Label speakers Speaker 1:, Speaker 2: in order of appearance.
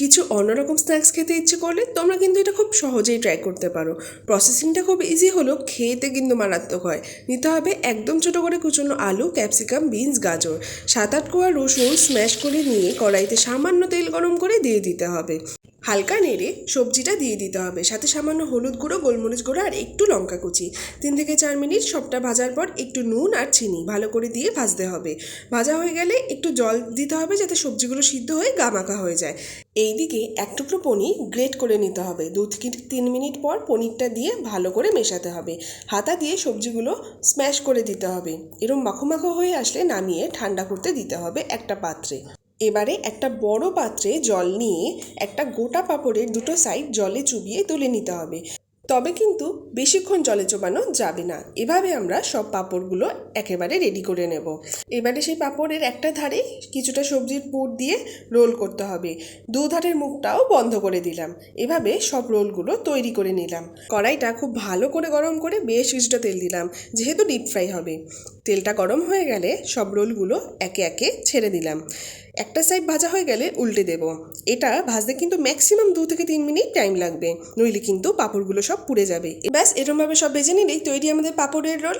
Speaker 1: কিছু অন্যরকম স্ন্যাক্স খেতে ইচ্ছে করলে তোমরা কিন্তু এটা খুব সহজেই ট্রাই করতে পারো। প্রসেসিংটা খুব ইজি হলো খেতে কিন্তু মারাত্মক হয়। নিতে হবে একদম ছোট করে কুচনো আলু ক্যাপসিকাম বিনস গাজর। সাত আট কোয়া রসুন স্ম্যাশ করে নিয়ে কড়াইতে সামান্য তেল গরম করে দিয়ে দিতে হবে। হালকা নেড়ে সবজিটা দিয়ে দিতে হবে। সাথে সামান্য হলুদ গুঁড়ো, গোলমরিচ গুঁড়ো আর একটু লঙ্কা কুচি। তিন থেকে চার মিনিট সবটা ভাজার পর একটু নুন আর চিনি ভালো করে দিয়ে ভাজতে হবে। ভাজা হয়ে গেলে একটু জল দিতে হবে যাতে সবজিগুলো সিদ্ধ হয়ে গামাখা হয়ে যায়। এইদিকে এক টুকরো পনির গ্রেট করে নিতে হবে। দু থেকে তিন মিনিট পর পনিরটা দিয়ে ভালো করে মেশাতে হবে। হাতা দিয়ে সবজিগুলো স্ম্যাশ করে দিতে হবে। এরম মাখো মাখো হয়ে আসলে নামিয়ে ঠান্ডা করতে দিতে হবে একটা পাত্রে। এবারে একটা বড় পাত্রে জল নিয়ে একটা গোটা পাঁপড়ের দুটো সাইড জলে চুবিয়ে তুলে নিতে হবে। তবে কিন্তু বেশিক্ষণ জলে চোবানো যাবে না। এভাবে আমরা সব পাঁপড়গুলো একেবারে রেডি করে নেব। এবারে সেই পাঁপড়ের একটা ধারে কিছুটা সবজির পুর দিয়ে রোল করতে হবে। দু ধারের মুখটাও বন্ধ করে দিলাম। এভাবে সব রোলগুলো তৈরি করে নিলাম। কড়াইটা খুব ভালো করে গরম করে বেশ কিছুটা তেল দিলাম, যেহেতু ডিপ ফ্রাই হবে। তেলটা গরম হয়ে গেলে সব রোলগুলো একে একে ছেড়ে দিলাম। একটা সাইড ভাজা হয়ে গেলে উল্টে দেব। এটা ভাজতে কিন্তু ম্যাক্সিমাম দু থেকে তিন মিনিট টাইম লাগবে। নইলে কিন্তু পাঁপড়গুলো সব পুড়ে যাবে। ব্যাস এরমভাবে সব ভেজে নিলেই তৈরি আমাদের পাঁপড়ের রোল।